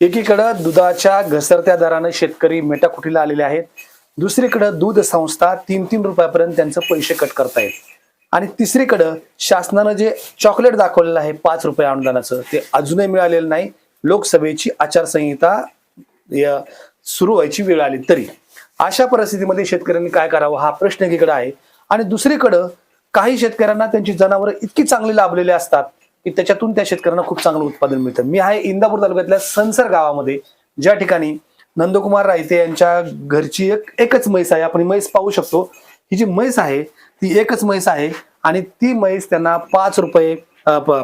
एकीकडं दुधाच्या घसरत्या दरानं शेतकरी मेटाकुटीला आलेले आहेत. दुसरीकडं दूध संस्था तीन तीन रुपयापर्यंत त्यांचं पैसे कट करतायत. आणि तिसरीकडं शासनानं जे चॉकलेट दाखवलेलं आहे पाच रुपये अनुदानाचं ते अजूनही मिळालेलं नाही. लोकसभेची आचारसंहिता सुरू व्हायची वेळ आली तरी. अशा परिस्थितीमध्ये शेतकऱ्यांनी काय करावं हा प्रश्न एकीकडे आहे. आणि दुसरीकडं काही शेतकऱ्यांना त्यांची जनावरं इतकी चांगली लाभलेली असतात की त्याच्यातून त्या शेतकऱ्यांना खूप चांगलं उत्पादन मिळतं. मी आहे इंदापूर तालुक्यातल्या सनसर गावामध्ये ज्या ठिकाणी नंदकुमार रायते यांच्या घरची एक एकच म्हैस आहे. आपण म्हैस पाहू शकतो. ही जी म्हैस आहे ती एकच म्हैस आहे आणि ती म्हैस त्यांना पाच रुपये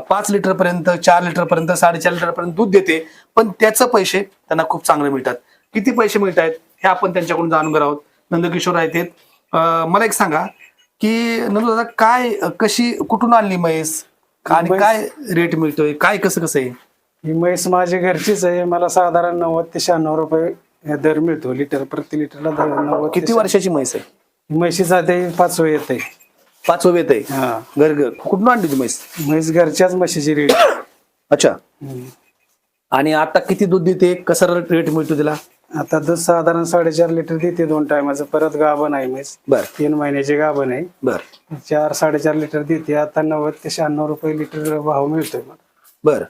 पाच लिटर पर्यंत चार लिटर पर्यंत साडेचार लिटर पर्यंत दूध देते. पण त्याचं पैसे त्यांना खूप चांगले मिळतात. किती पैसे मिळत आहेत हे आपण त्यांच्याकडून जाणून घेणार आहोत. नंदकिशोर आहेत मला एक सांगा की नंदू दादा काय कशी कुठून आणली म्हैस? आणि काय रेट मिळतोय? काय कसं कसं आहे? ही म्हैस माझी घरचीच आहे. मला साधारण नव्वद ते शहाण्णव रुपये दर मिळतो. लिटर प्रति लिटरला दर नव्वद ते किती वर्षाची म्हैस आहे. म्हशीचा ते पाचवं येत. आहे पाच येत? आहे हा. घर घर. कुठून आणली ती म्हैस? म्हैस घरच्याच म्हशीची रेट अच्छा. आणि आता किती दूध देते? कसं रेट मिळतो तिला? आता दूध साधारण साडेचार लिटर देते दोन टायमाचं. परत गाभण आहे म्हैस. बर. तीन महिन्याची गाभण आहे. बर. चार साडेचार लिटर देते. आता नव्वद ते शहाण्णव रुपये लिटर भाव मिळतोय मला. बर.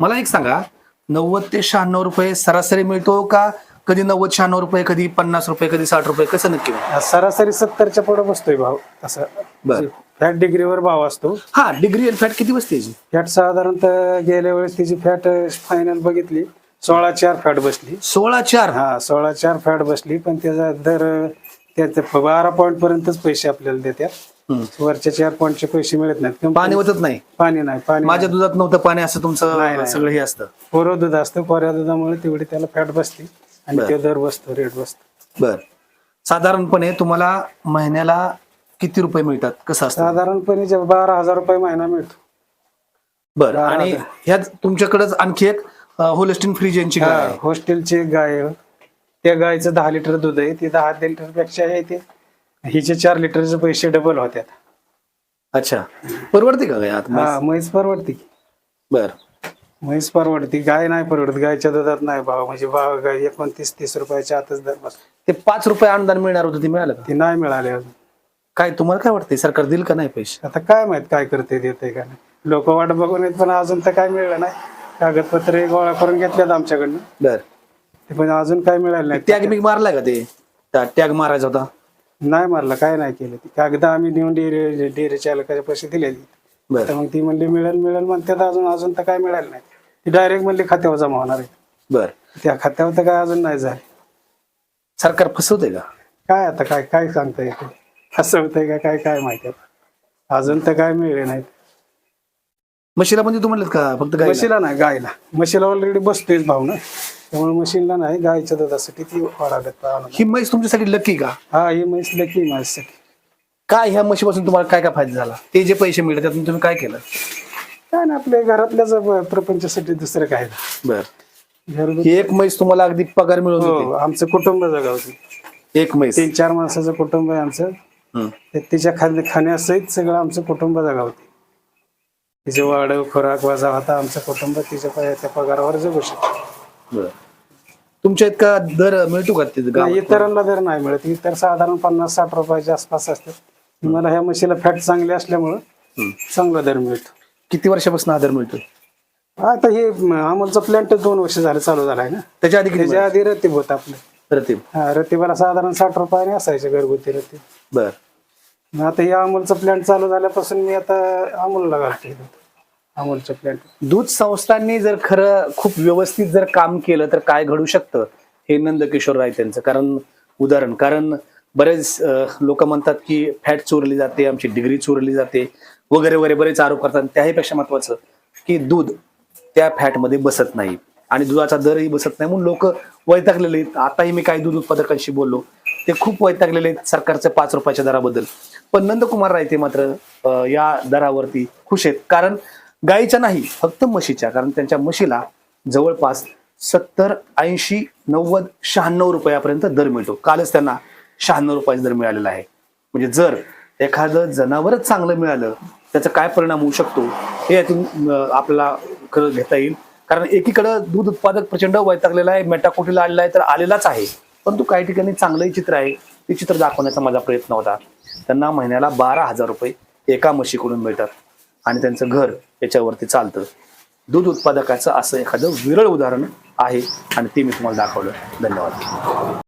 मला एक सांगा नव्वद ते शहाण्णव रुपये सरासरी मिळतो का? कधी नव्वद शहाण्णव रुपये कधी पन्नास रुपये कधी साठ रुपये? कसं नक्की सरासरी सत्तरच्या पुढे बसतोय भाव. असं बर. फॅट डिग्रीवर भाव असतो. हा डिग्री फॅट किती बसते याची? फॅट साधारणतः गेल्या वेळेस तिची फॅट फायनल बघितली. सोळा चार फॅट बसली. सोळा चार? हा सोळा चार फॅट बसली पण त्याचा दर त्याच्या बारा पॉईंट पर्यंतच पैसे आपल्याला देतात. वरच्या चार पॉईंटचे पैसे मिळत नाहीत. किंवा पाणी होतच नाही? पाणी नाही पाणी माझ्या दुधात नव्हतं पाणी असं तुमचं नाही. सगळं हे असतं. कोरं दूध असतं कोऱ्या दुधामुळे तेवढी त्याला फॅट बसते आणि. ते दर बसतो रेट बसतो. बर. साधारणपणे तुम्हाला महिन्याला किती रुपये मिळतात? कसं असतं? साधारणपणे बारा हजार रुपये महिना मिळतो. बर. आणि. ह्यात तुमच्याकडेच आणखी एक होलेस्टिन फ्रीज यांची गाय. आहे. हॉस्टेलची एक गाय. आहे. त्या गायचं दहा लिटर दूध आहे. ते दहा लिटरपेक्षा आहे ते हिचे चार लिटरचे पैसे डबल होत्यात. अच्छा. परवडते का गाय आत हा म्हैस? परवडते की. बर. म्हैस परवडते. गाय नाही परवडत. गायच्या दुधात नाही भाव. म्हणजे भाव गाय एकोणतीस तीस रुपयाच्या आतच दर बस ते पाच रुपये अनुदान मिळणार होतं ते मिळालं का? ते नाही मिळाले अजून. काय तुम्हाला काय वाटतंय? सरकार देईल का नाही पैसे? आता काय माहीत काय करते देते का नाही? लोक वाट बघून येत पण अजून तर काय मिळलं नाही. कागदपत्र गोळा करून घेतल्यात आमच्याकडनं. बर. ते पण अजून काय मिळालं नाही. टॅग बिग मारलाय का ते? टॅग मारायचा होता. नाही मारलं काय नाही केलं ते. कागद आम्ही नेऊन डेअरी डेअरी चालकाचे पैसे दिले तर मग ती म्हणली मिळेल मिळेल म्हणतात अजून अजून तर काय मिळालं नाही. ती डायरेक्ट म्हणली खात्यावर जमा होणार आहे. बर. त्या खात्यावर तर काय अजून नाही झाले. सरकार फसवतंय का? काय आता काय काय सांगता येते असं होतंय का काय काय माहिती. अजून तर काय मिळले नाहीत म्हशीला म्हणजे तू म्हणलं का? फक्त गाय म्हशीला नाही गायला. म्हशीला ऑलरेडी बसतोयच भाव ना. त्यामुळे म्हशीला नाही गायच्या दुधासाठी ती पाहणं. ही म्हैस तुमच्यासाठी लकी का? हा ही म्हैस लकी माझ्यासाठी. काय ह्या म्हशीपासून तुम्हाला काय काय फायदा झाला? ते जे पैसे मिळतात त्यातून तुम्ही काय केलं? काय ना आपल्या घरातल्याच प्रपंचासाठी दुसरं काय. बर. घरगुती एक म्हैस तुम्हाला अगदी पगार मिळून हो आमचं कुटुंब जगावतं देते एक म्हैस. तीन चार माणसाचं कुटुंब आहे आमचं. हम्म. ते तिच्या खाद्य खाण्यासहित सगळं आमचं कुटुंब जगावते. तिचे वाढव खुराक वजा होता आमचं कुटुंब तिच्या प- त्या पगारावर जगू शकतो. बर. तुमच्या इतका दर मिळतो का तिथं गावात? इतरांना दर नाही मिळत. इतर साधारण पन्नास साठ रुपयाच्या आसपास असतात. मला ह्या म्हशीला फॅट चांगली असल्यामुळं हम्म. चांगला दर मिळतो. किती वर्षापासून आदर मिळतो आता हे म- अमोलचा प्लॅन्ट दोन वर्ष झाले चालू झालाय ना. त्याच्या आधी किती त्याच्या आधी रतीब होत आपलं. प्रतिम हा रतीबाला साधारण साठ रुपयाने असायचे घरगुती रतीब बर. मग आता या अमूलचा प्लॅन्ट चालू झाल्यापासून मी आता अमूलला घालते अमूलच्या प्लॅन्ट दूध संस्थांनी जर खरं खूप व्यवस्थित जर काम केलं तर काय घडू शकतं हे नंदकिशोर राय त्यांचं? कारण उदाहरण कारण बरेच लोक म्हणतात की फॅट चोरली जाते आमची डिग्री चोरली जाते वगैरे वगैरे बरेच आरोप करतात. त्याहीपेक्षा महत्वाचं की दूध त्या फॅटमध्ये बसत नाही. आणि दुधाचा दरही बसत नाही. म्हणून लोक वैतागलेले आहेत. आताही मी काही दूध उत्पादकांशी बोललो. ते खूप वैतागलेले आहेत सरकारच्या पाच रुपयाच्या दराबद्दल. पण नंदकुमार रायते मात्र या दरावरती खुश आहेत. कारण गायीच्या नाही फक्त म्हशीच्या. कारण त्यांच्या म्हशीला जवळपास सत्तर ऐंशी नव्वद शहाण्णव रुपयापर्यंत दर मिळतो. कालच त्यांना शहाण्णव रुपयाचा दर मिळालेला आहे. म्हणजे जर एखादं जनावरच चांगलं मिळालं त्याचा काय परिणाम होऊ शकतो हे यातून आपल्याला खरं घेता येईल. कारण एकीकडं दूध उत्पादक प्रचंड वैतागलेला आहे मेटाकोटीला आलेला आहे तर आलेलाच आहे. परंतु काही ठिकाणी चांगलंही चित्र आहे. ते चित्र दाखवण्याचा माझा प्रयत्न होता. त्यांना महिन्याला बारा हजार रुपये एका म्हशीकडून मिळतात. आणि त्यांचं घर याच्यावरती चालतं. दूध उत्पादकाचं असं एखादं विरळ उदाहरण आहे आणि ते मी तुम्हाला दाखवलं. धन्यवाद.